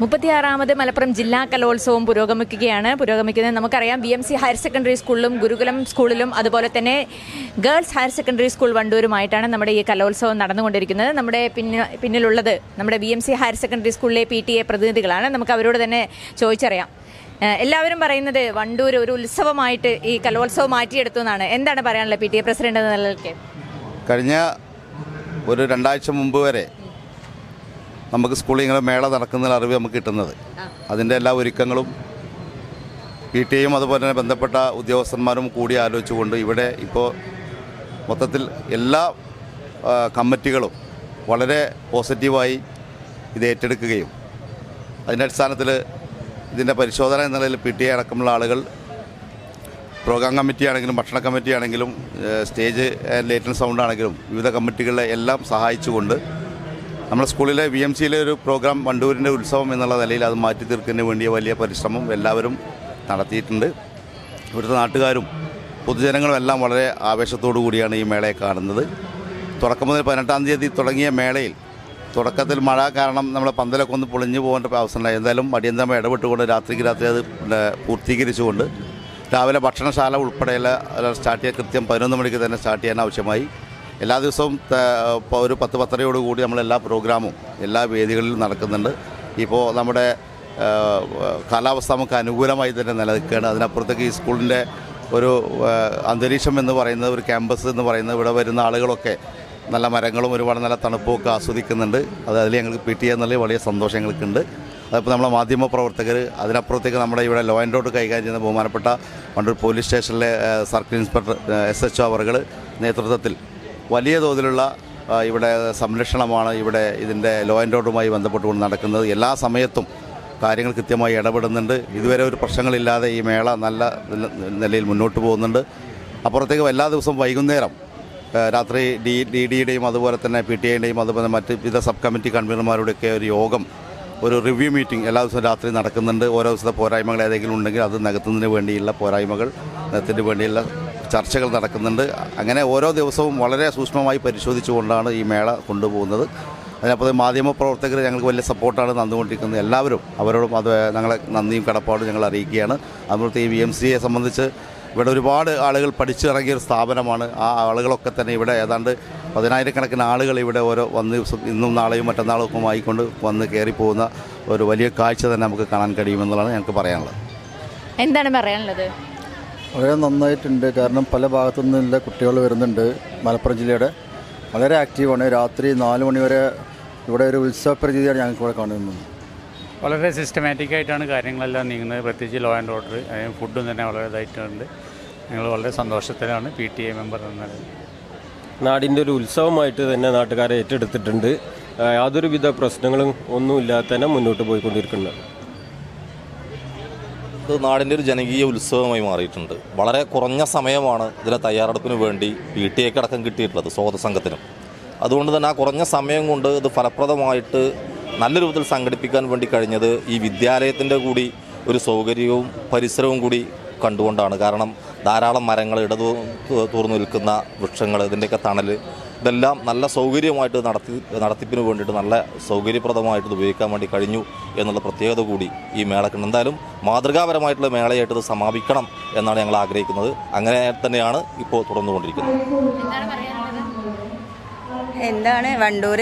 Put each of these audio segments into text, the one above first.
മുപ്പത്തിയാറാമത് മലപ്പുറം ജില്ലാ കലോത്സവം പുരോഗമിക്കുകയാണ്. പുരോഗമിക്കുന്നത് നമുക്കറിയാം B M C higher secondary സ്കൂളിലും ഗുരുകുലം സ്കൂളിലും അതുപോലെ തന്നെ ഗേൾസ് ഹയർ സെക്കൻഡറി സ്കൂൾ വണ്ടൂരുമായിട്ടാണ് നമ്മുടെ ഈ കലോത്സവം നടന്നുകൊണ്ടിരിക്കുന്നത്. നമ്മുടെ പിന്ന പിന്നിലുള്ളത് നമ്മുടെ B M C higher secondary സ്കൂളിലെ പി ടി എ പ്രതിനിധികളാണ്. നമുക്ക് അവരോട് തന്നെ ചോദിച്ചറിയാം. എല്ലാവരും പറയുന്നത് വണ്ടൂർ ഒരു ഉത്സവമായിട്ട് ഈ കലോത്സവം മാറ്റിയെടുത്തു എന്നാണ്. എന്താണ് പറയാനുള്ളത് പി ടി എ പ്രസിഡന്റ് എന്ന കഴിഞ്ഞ ഒരു രണ്ടാഴ്ച മുമ്പ് വരെ നമുക്ക് സ്കൂളിൽ ഇങ്ങനെ മേള നടക്കുന്ന അറിവ് നമുക്ക് കിട്ടുന്നത്. അതിന്റെ എല്ലാ ഒരുക്കങ്ങളും പി ടി എയും അതുപോലെ തന്നെ ബന്ധപ്പെട്ട ഉദ്യോഗസ്ഥന്മാരും കൂടി ആലോചിച്ചുകൊണ്ട് ഇവിടെ ഇപ്പോൾ മൊത്തത്തിൽ എല്ലാ കമ്മിറ്റികളും വളരെ പോസിറ്റീവായി ഇത് ഏറ്റെടുക്കുകയും അതിന്റെ അടിസ്ഥാനത്തിൽ ഇതിന്റെ പരിശോധന എന്ന നിലയിൽ പി ടി എ അടക്കമുള്ള ആളുകൾ പ്രോഗ്രാം കമ്മിറ്റി ആണെങ്കിലും ഭക്ഷണ കമ്മിറ്റി ആണെങ്കിലും സ്റ്റേജ് ആൻഡ് ലേറ്റൻ സൗണ്ട് ആണെങ്കിലും വിവിധ കമ്മിറ്റികളെ എല്ലാം സഹായിച്ചുകൊണ്ട് നമ്മുടെ സ്കൂളിലെ വി എം സിയിലെ ഒരു പ്രോഗ്രാം വണ്ടൂരിന്റെ ഉത്സവം എന്നുള്ള നിലയിൽ അത് മാറ്റി തീർക്കുന്നതിന് വേണ്ടിയ വലിയ പരിശ്രമം എല്ലാവരും നടത്തിയിട്ടുണ്ട്. ഇവിടുത്തെ നാട്ടുകാരും പൊതുജനങ്ങളും എല്ലാം വളരെ ആവേശത്തോടു കൂടിയാണ് ഈ മേളയെ കാണുന്നത്. തുടക്കം മുതൽ പതിനെട്ടാം തീയതി തുടങ്ങിയ മേളയിൽ തുടക്കത്തിൽ മഴ കാരണം നമ്മളെ പന്തലൊക്കെ ഒന്ന് പൊളിഞ്ഞു പോകേണ്ട അവസരമുണ്ടായി എന്തായാലും അടിയന്തരമായി ഇടപെട്ടുകൊണ്ട് രാത്രിക്ക് രാത്രി അത് പൂർത്തീകരിച്ചുകൊണ്ട് രാവിലെ ഭക്ഷണശാല ഉൾപ്പെടെയുള്ള സ്റ്റാർട്ട് ചെയ്യാൻ കൃത്യം പതിനൊന്ന് മണിക്ക് തന്നെ സ്റ്റാർട്ട് ചെയ്യാൻ ആവശ്യമായി. എല്ലാ ദിവസവും ഒരു പത്ത് പത്തരയോട് കൂടി നമ്മൾ എല്ലാ പ്രോഗ്രാമും എല്ലാ വേദികളിലും നടക്കുന്നുണ്ട്. ഇപ്പോൾ നമ്മുടെ കാലാവസ്ഥ നമുക്ക് അനുകൂലമായി തന്നെ നിലനിൽക്കുകയാണ്. അതിനപ്പുറത്തേക്ക് ഈ സ്കൂളിന്റെ ഒരു അന്തരീക്ഷം എന്ന് പറയുന്നത് ഒരു ക്യാമ്പസ് എന്ന് പറയുന്നത് ഇവിടെ വരുന്ന ആളുകളൊക്കെ നല്ല മരങ്ങളും ഒരുപാട് നല്ല തണുപ്പും ഒക്കെ ആസ്വദിക്കുന്നുണ്ട്. അത് അതിൽ ഞങ്ങൾക്ക് പി ടി എന്നുള്ള വലിയ സന്തോഷം ഞങ്ങൾക്കുണ്ട്. അതിപ്പോൾ നമ്മളെ മാധ്യമ പ്രവർത്തകർ അതിനപ്പുറത്തേക്ക് നമ്മുടെ ഇവിടെ ലോ ആൻഡ് റോഡ് കൈകാര്യം ചെയ്യുന്ന ബഹുമാനപ്പെട്ട വണ്ടൂർ പോലീസ് സ്റ്റേഷനിലെ സർക്കിൾ ഇൻസ്പെക്ടർ എസ് എച്ച് അവറുകൾ നേതൃത്വത്തിൽ വലിയ തോതിലുള്ള ഇവിടെ സംരക്ഷണമാണ് ഇവിടെ ഇതിന്റെ ലോ ആൻഡ് ഓർഡറുമായി ബന്ധപ്പെട്ടുകൊണ്ട് നടക്കുന്നത്. എല്ലാ സമയത്തും കാര്യങ്ങൾ കൃത്യമായി ഇടപെടുന്നുണ്ട്. ഇതുവരെ ഒരു പ്രശ്നങ്ങളില്ലാതെ ഈ മേള നല്ല നിലയിൽ മുന്നോട്ട് പോകുന്നുണ്ട്. അപ്പുറത്തേക്ക് എല്ലാ ദിവസവും വൈകുന്നേരം രാത്രി ഡി ഡി ഡിയുടെയും അതുപോലെ തന്നെ പി ടി ഐയുടെയും അതുപോലെ മറ്റ് വിവിധ സബ് കമ്മിറ്റി കൺവീനർമാരുടെയൊക്കെ ഒരു യോഗം ഒരു റിവ്യൂ മീറ്റിംഗ് എല്ലാ ദിവസവും രാത്രി നടക്കുന്നുണ്ട്. ഓരോ ദിവസത്തെ പോരായ്മകൾ ഏതെങ്കിലും ഉണ്ടെങ്കിൽ അത് നികത്തുന്നതിന് വേണ്ടിയുള്ള പോരായ്മകൾ നികത്തിന് വേണ്ടിയുള്ള ചർച്ചകൾ നടക്കുന്നുണ്ട്. അങ്ങനെ ഓരോ ദിവസവും വളരെ സൂക്ഷ്മമായി പരിശോധിച്ചുകൊണ്ടാണ് ഈ മേള കൊണ്ടുപോകുന്നത്. അതിനപ്പോൾ മാധ്യമ പ്രവർത്തകർ ഞങ്ങൾക്ക് വലിയ സപ്പോർട്ടാണ് തന്നുകൊണ്ടിരിക്കുന്നത്. എല്ലാവരും അവരോടും അത് ഞങ്ങളെ നന്ദിയും കടപ്പാടും ഞങ്ങൾ അറിയിക്കുകയാണ്. അതുപോലെ ഈ വി എം സിയെ സംബന്ധിച്ച് ഇവിടെ ഒരുപാട് ആളുകൾ പഠിച്ചിറങ്ങിയ ഒരു സ്ഥാപനമാണ്. ആ ആളുകളൊക്കെ തന്നെ ഇവിടെ ഏതാണ്ട് പതിനായിരക്കണക്കിന് ആളുകൾ ഇവിടെ ഓരോ വന്ന് ദിവസം ഇന്നും നാളെയും മറ്റന്നാളും ഒക്കെ ആയിക്കൊണ്ട് വന്ന് കയറിപ്പോകുന്ന ഒരു വലിയ കാഴ്ച തന്നെ നമുക്ക് കാണാൻ കഴിയുമെന്നുള്ളതാണ് ഞങ്ങൾക്ക് പറയാനുള്ളത്. എന്താണ് പറയാനുള്ളത്? വളരെ നന്നായിട്ടുണ്ട്. കാരണം പല ഭാഗത്തു നിന്നുള്ള കുട്ടികൾ വരുന്നുണ്ട് മലപ്പുറം ജില്ലയുടെ. വളരെ ആക്റ്റീവാണ്. രാത്രി നാല് മണി വരെ ഇവിടെ ഒരു ഉത്സവ പ്രതിയാണ് ഞങ്ങൾക്ക് ഇവിടെ കാണുന്നത്. വളരെ സിസ്റ്റമാറ്റിക് ആയിട്ടാണ് കാര്യങ്ങളെല്ലാം നീങ്ങുന്നത്. പ്രത്യേകിച്ച് ലോ ആൻഡ് ഓർഡർ അതായത് ഫുഡും തന്നെ വളരെ ഇതായിട്ടുണ്ട്. ഞങ്ങൾ വളരെ സന്തോഷത്തിലാണ്. പി ടി എ മെമ്പർ എന്നത് നാടിന്റെ ഒരു ഉത്സവമായിട്ട് തന്നെ നാട്ടുകാരെ ഏറ്റെടുത്തിട്ടുണ്ട്. യാതൊരുവിധ പ്രശ്നങ്ങളും ഒന്നുമില്ലാതെ തന്നെ മുന്നോട്ട് പോയിക്കൊണ്ടിരിക്കുന്നത് ഇത് നാടിന്റെ ഒരു ജനകീയ ഉത്സവമായി മാറിയിട്ടുണ്ട്. വളരെ കുറഞ്ഞ സമയമാണ് ഇതിന്റെ തയ്യാറെടുപ്പിന് വേണ്ടി പി ടി എക്ക് അടക്കം കിട്ടിയിട്ടുള്ളത് സ്വാഗത സംഘത്തിനും. അതുകൊണ്ട് തന്നെ ആ കുറഞ്ഞ സമയം കൊണ്ട് ഇത് ഫലപ്രദമായിട്ട് നല്ല രൂപത്തിൽ സംഘടിപ്പിക്കാൻ വേണ്ടി കഴിഞ്ഞത് ഈ വിദ്യാലയത്തിന്റെ കൂടി ഒരു സൗകര്യവും പരിസരവും കൂടി കണ്ടുകൊണ്ടാണ്. കാരണം ധാരാളം മരങ്ങൾ ഇടതു തൂർന്നു നിൽക്കുന്ന വൃക്ഷങ്ങൾ ഇതിന്റെയൊക്കെ തണൽ ഇതെല്ലാം നല്ല സൗകര്യമായിട്ട് നടത്തി നടത്തിപ്പിന് വേണ്ടിയിട്ട് നല്ല സൗകര്യപ്രദമായിട്ട് ഉപയോഗിക്കാൻ വേണ്ടി കഴിഞ്ഞു എന്നുള്ള പ്രത്യേകത കൂടി ഈ മേളക്കുണ്ട് എന്തായാലും മാതൃകാപരമായിട്ടുള്ള മേളയായിട്ട് ഇത് സമാപിക്കണം എന്നാണ് ഞങ്ങൾ ആഗ്രഹിക്കുന്നത്. അങ്ങനെ തന്നെയാണ് ഇപ്പോൾ തുടർന്നുകൊണ്ടിരിക്കുന്നത്. എന്താണ് വണ്ടൂർ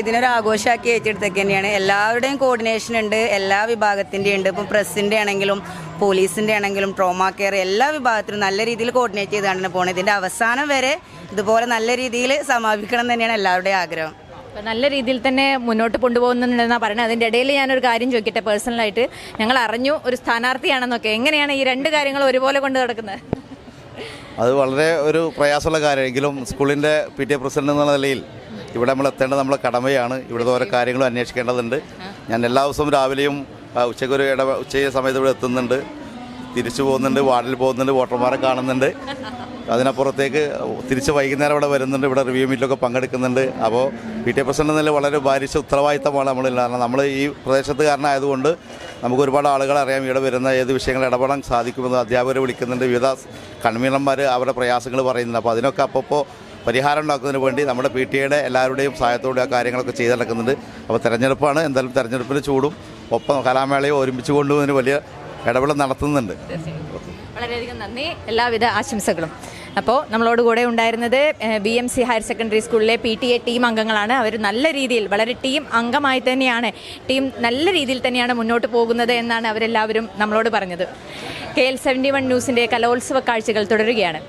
ഇതിനൊരു ആഘോഷമാക്കി ഏറ്റെടുത്തൊക്കെ തന്നെയാണ്. എല്ലാവരുടെയും കോർഡിനേഷൻ ഉണ്ട് എല്ലാ വിഭാഗത്തിന്റെ ഉണ്ട്. ഇപ്പം പ്രസിന്റെ ആണെങ്കിലും പോലീസിന്റെ ആണെങ്കിലും ട്രോമാ കെയർ എല്ലാ വിഭാഗത്തിലും നല്ല രീതിയിൽ കോർഡിനേറ്റ് ചെയ്താണ് പോകുന്നത് ഇതിന്റെ അവസാനം വരെ ഇതുപോലെ നല്ല രീതിയിൽ സമാപിക്കണം എന്ന് തന്നെയാണ് എല്ലാവരുടെയും ആഗ്രഹം. നല്ല രീതിയിൽ തന്നെ മുന്നോട്ട് കൊണ്ടുപോകുന്നുണ്ടെന്നാണ് പറയുന്നത്. അതിന്റെ ഇടയിൽ ഞാനൊരു കാര്യം ചോദിക്കട്ടെ പേഴ്സണലായിട്ട് ഞങ്ങൾ അറിഞ്ഞു ഒരു സ്ഥാനാർത്ഥിയാണെന്നൊക്കെ. എങ്ങനെയാണ് ഈ രണ്ട് കാര്യങ്ങൾ ഒരുപോലെ കൊണ്ട് നടക്കുന്നത്? അത് വളരെ ഒരു പ്രയാസമുള്ള കാര്യമെങ്കിലും സ്കൂളിന്റെ പി ടി എ പ്രസിഡന്റ് എന്നുള്ള നിലയിൽ ഇവിടെ നമ്മൾ എത്തേണ്ടത് നമ്മളെ കടമയാണ്. ഇവിടുത്തെ ഓരോ കാര്യങ്ങളും അന്വേഷിക്കേണ്ടതുണ്ട്. ഞാൻ എല്ലാ ദിവസവും രാവിലെയും ഉച്ചയ്ക്ക് ഒരു ഇട ഉച്ച സമയത്ത് ഇവിടെ എത്തുന്നുണ്ട്. തിരിച്ചു പോകുന്നുണ്ട് വാർഡിൽ പോകുന്നുണ്ട് വോട്ടർമാരെ കാണുന്നുണ്ട്. അതിനപ്പുറത്തേക്ക് തിരിച്ച് വൈകുന്നേരം ഇവിടെ വരുന്നുണ്ട്. ഇവിടെ റിവ്യൂ മീറ്റിലൊക്കെ പങ്കെടുക്കുന്നുണ്ട്. അപ്പോൾ പി ടി എ പ്രസിഡന്റ് നില വളരെ ഭാരിച്ച ഉത്തരവാദിത്തമാണ് നമ്മൾ കാരണം നമ്മൾ ഈ പ്രദേശത്തുകാരനായതുകൊണ്ട് നമുക്ക് ഒരുപാട് ആളുകളെ അറിയാം ഇവിടെ വരുന്ന ഏത് വിഷയങ്ങൾ ഇടപെടാൻ സാധിക്കുമെന്ന് അധ്യാപകർ വിളിക്കുന്നുണ്ട്. വിവിധ കൺവീനർമാർ അവരുടെ പ്രയാസങ്ങൾ പറയുന്നുണ്ട്. അപ്പോൾ അതിനൊക്കെ അപ്പോൾ പരിഹാരം ഉണ്ടാക്കുന്നതിന് വേണ്ടി നമ്മുടെ പി ടി എയുടെ എല്ലാവരുടെയും സഹായത്തോടെ ആ കാര്യങ്ങളൊക്കെ ചെയ്ത് നടക്കുന്നുണ്ട്. അപ്പോൾ തെരഞ്ഞെടുപ്പാണ്. എന്തായാലും തെരഞ്ഞെടുപ്പിന് ചൂടും. ഒപ്പം കലാമേളയും ഒരുമിച്ച് കൊണ്ടുപോകുന്നതിന് വലിയ ഇടപെടൽ നടത്തുന്നുണ്ട്. വളരെയധികം നന്ദി. എല്ലാവിധ ആശംസകളും. അപ്പോൾ നമ്മളോട് കൂടെ ഉണ്ടായിരുന്നത് B M C higher secondary സ്കൂളിലെ പി ടി എ ടീം അംഗങ്ങളാണ്. അവർ നല്ല രീതിയിൽ വളരെ ടീം അംഗമായി തന്നെയാണ്. ടീം നല്ല രീതിയിൽ തന്നെയാണ് മുന്നോട്ട് പോകുന്നത് എന്നാണ് അവരെല്ലാവരും നമ്മളോട് പറഞ്ഞത്. കെ എൽ സെവന്റി വൺ ന്യൂസിന്റെ കലോത്സവ കാഴ്ചകൾ തുടരുകയാണ്.